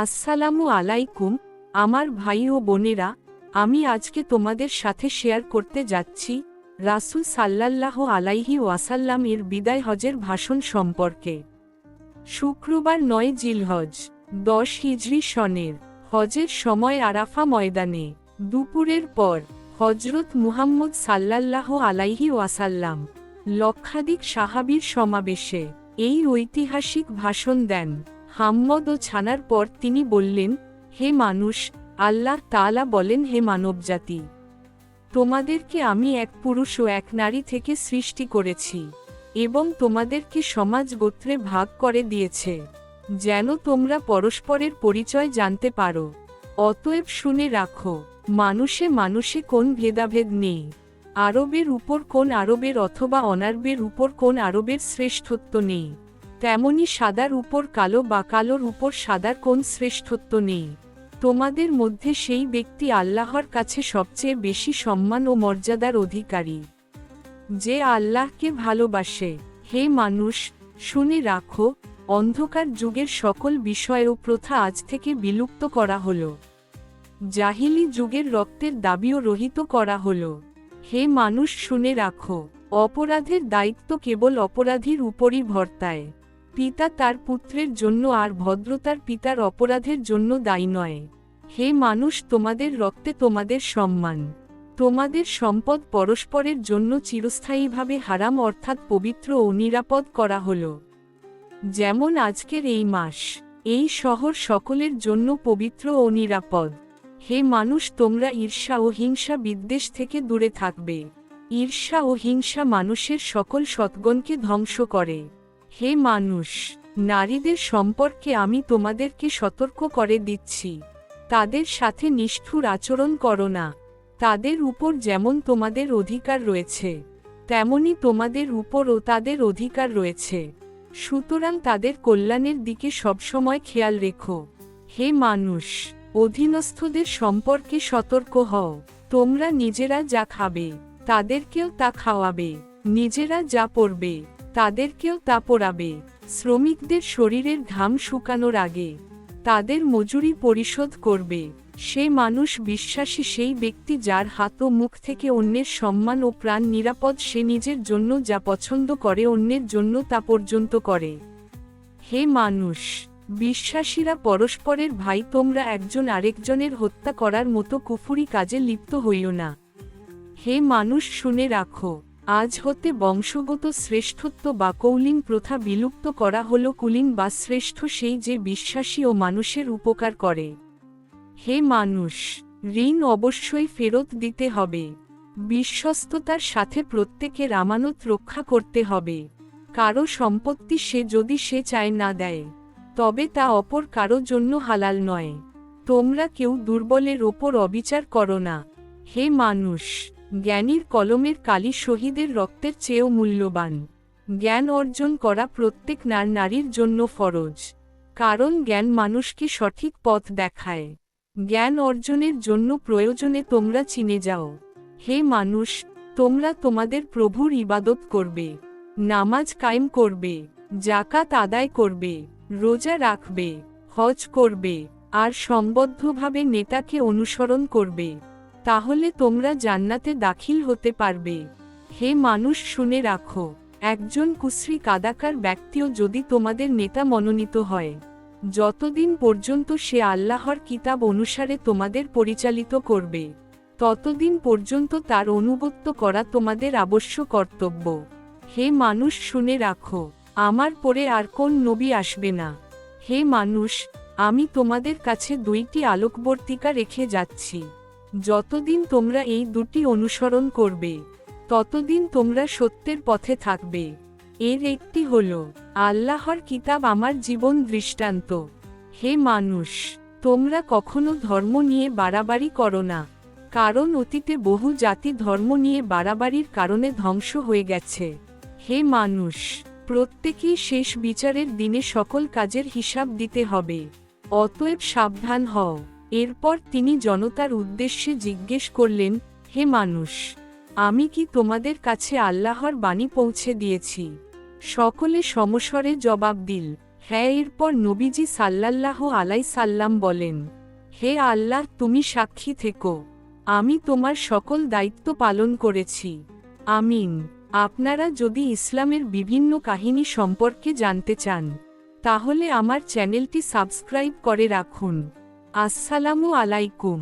আসসালামু আলাইকুম, আমার ভাই ও বোনেরা, আমি আজকে তোমাদের সাথে শেয়ার করতে যাচ্ছি, রাসূল সাল্লাল্লাহ আলাইহি ওয়াসাল্লাম এর বিদায় হজের ভাষণ সম্পর্কে। শুক্রবার নয় জিলহজ, দশ হিজরি সনের, হজের সময় আরাফা ময়দানে, দুপুরের পর হজরত মুহাম্মদ সাল্লাল্লাহ আলাইহি ওয়াসাল্লাম, লক্ষাধিক সাহাবীর সমাবেশে, এই ঐতিহাসিক ভাষণ দেন। হাম্মদ ও ছানার পর তিনি বললেন, হে মানুষ, আল্লাহ তালা বলেন, হে মানবজাতি, তোমাদেরকে আমি এক পুরুষ ও এক নারী থেকে সৃষ্টি করেছি এবং তোমাদেরকে সমাজ গোত্রে ভাগ করে দিয়েছে, যেন তোমরা পরস্পরের পরিচয় জানতে পারো। অতএব শুনে রাখো, মানুষে মানুষে কোন ভেদাভেদ নেই। আরবের উপর কোন আরবের অথবা অনারবের উপর কোন আরবের শ্রেষ্ঠত্ব নেই। তেমনি সাদার উপর কালো বা কালোর উপর সাদার কোন শ্রেষ্ঠত্ব নেই। তোমাদের মধ্যে সেই ব্যক্তি আল্লাহর কাছে সবচেয়ে বেশি সম্মান ও মর্যাদার অধিকারী। যে আল্লাহকে ভালোবাসে, হে মানুষ, শুনে রাখো, অন্ধকার যুগের সকল বিষয় ও প্রথা আজ থেকে বিলুপ্ত করা হল। জাহিলি যুগের রক্তের দাবিও রহিত করা হল। হে মানুষ, শুনে রাখো, অপরাধের দায়িত্ব কেবল অপরাধীর উপরই ভর্তায়। পিতা তার পুত্রের জন্য আর ভদ্রতার পিতার অপরাধের জন্য দায়ী নয়। হে মানুষ, তোমাদের রক্তে তোমাদের সম্মান। তোমাদের সম্পদ পরস্পরের জন্য চিরস্থায়ীভাবে হারাম অর্থাৎ পবিত্র ও নিরাপদ করা হল। যেমন আজকের এই মাস, এই শহর সকলের জন্য পবিত্র ও নিরাপদ। হে মানুষ, তোমরা ঈর্ষা ও হিংসা বিদ্বেষ থেকে দূরে থাকবে। ঈর্ষা ও হিংসা মানুষের সকল সৎগণকে ধ্বংস করে। হে মানুষ, নারীদের সম্পর্কে আমি তোমাদেরকে সতর্ক করে দিচ্ছি। তাদের সাথে নিষ্ঠুর আচরণ করো না। তাদের উপর যেমন তোমাদের অধিকার রয়েছে, তেমনি তোমাদের উপরও তাদের অধিকার রয়েছে। সুতরাং তাদের কল্যাণের দিকে সবসময় খেয়াল রেখো। হে মানুষ, অধীনস্থদের সম্পর্কে সতর্ক হও। তোমরা নিজেরা যা খাবে, তাদেরকেও তা খাওয়াবে। নিজেরা যা পরবে তাদেরকেও তা পরাবে শ্রমিকদের শরীরের ঘাম শুকানোর আগে তাদের মজুরি পরিশোধ করবে। সে মানুষ বিশ্বাসী সেই ব্যক্তি যার হাত ও মুখ থেকে অন্যের সম্মান ও প্রাণ নিরাপদ সে নিজের জন্য যা পছন্দ করে অন্যের জন্য তা পর্যন্ত করে। হে মানুষ, বিশ্বাসীরা পরস্পরের ভাই তোমরা একজন আরেকজনের হত্যা করার মতো কুফুরি কাজে লিপ্ত হইও না। হে মানুষ শুনে রাখো আজ হতে বংশগত শ্রেষ্ঠত্ব বা কৌলিন প্রথা বিলুপ্ত করা হল কুলিন বা শ্রেষ্ঠ সেই যে বিশ্বাসী ও মানুষের উপকার করে। হে মানুষ, ঋণ অবশ্যই ফেরত দিতে হবে। বিশ্বস্ততার সাথে প্রত্যেকের আমানত রক্ষা করতে হবে। কারও সম্পত্তি সে যদি সে চায় না দেয়, তবে তা অপর কারও জন্য হালাল নয়। তোমরা কেউ দুর্বলের ওপর অবিচার করো না। হে মানুষ জ্ঞানীর কলমের কালি শহীদের রক্তের চেয়েও মূল্যবান। জ্ঞান অর্জন করা প্রত্যেক নার নারীর জন্য ফরজ। কারণ জ্ঞান মানুষকে সঠিক পথ দেখায়। জ্ঞান অর্জনের জন্য প্রয়োজনে তোমরা চিনে যাও। হে মানুষ, তোমরা তোমাদের প্রভুর ইবাদত করবে। নামাজ কায়েম করবে। জাকাত আদায় করবে। রোজা রাখবে। হজ করবে। আর সম্বদ্ধভাবে নেতাকে অনুসরণ করবে। তাহলে তোমরা জান্নাতে দাখিল হতে পারবে। হে মানুষ, শুনে রাখো, একজন কুশ্রী কাদাকার ব্যক্তিও যদি তোমাদের নেতা মনোনীত হয়, যতদিন পর্যন্ত সে আল্লাহর কিতাব অনুসারে তোমাদের পরিচালিত করবে, ততদিন পর্যন্ত তার অনুগত্য করা তোমাদের আবশ্য কর্তব্য। হে মানুষ, শুনে রাখো, আমার পরে আর কোন নবী আসবে না। হে মানুষ, আমি তোমাদের কাছে দুইটি আলোকবর্তিকা রেখে যাচ্ছি। যতদিন তোমরা এই দুটি অনুসরণ করবে, ততদিন তোমরা সত্যের পথে থাকবে। এর একটি হল, আল্লাহর কিতাব আমার জীবন দৃষ্টান্ত। হে মানুষ, তোমরা কখনো ধর্ম নিয়ে বাড়াবাড়ি করো না, কারণ অতীতে বহু জাতি ধর্ম নিয়ে বাড়াবাড়ির কারণে ধ্বংস হয়ে গেছে। হে মানুষ, প্রত্যেকেই শেষ বিচারের দিনে সকল কাজের হিসাব দিতে হবে, অতএব সাবধান হও। এরপর তিনি জনতার উদ্দেশ্যে জিজ্ঞেস করলেন, হে মানুষ, আমি কি তোমাদের কাছে আল্লাহর বাণী পৌঁছে দিয়েছি? সকলে সমস্বরে জবাব দিল হ্যাঁ। এরপর নবীজি সাল্লাল্লাহ আলাই সাল্লাম বলেন, হে আল্লাহ, তুমি সাক্ষী থেকো। আমি তোমার সকল দায়িত্ব পালন করেছি। আমিন। আপনারা যদি ইসলামের বিভিন্ন কাহিনী সম্পর্কে জানতে চান, তাহলে আমার চ্যানেলটি সাবস্ক্রাইব করে রাখুন। আসসালামু আলাইকুম।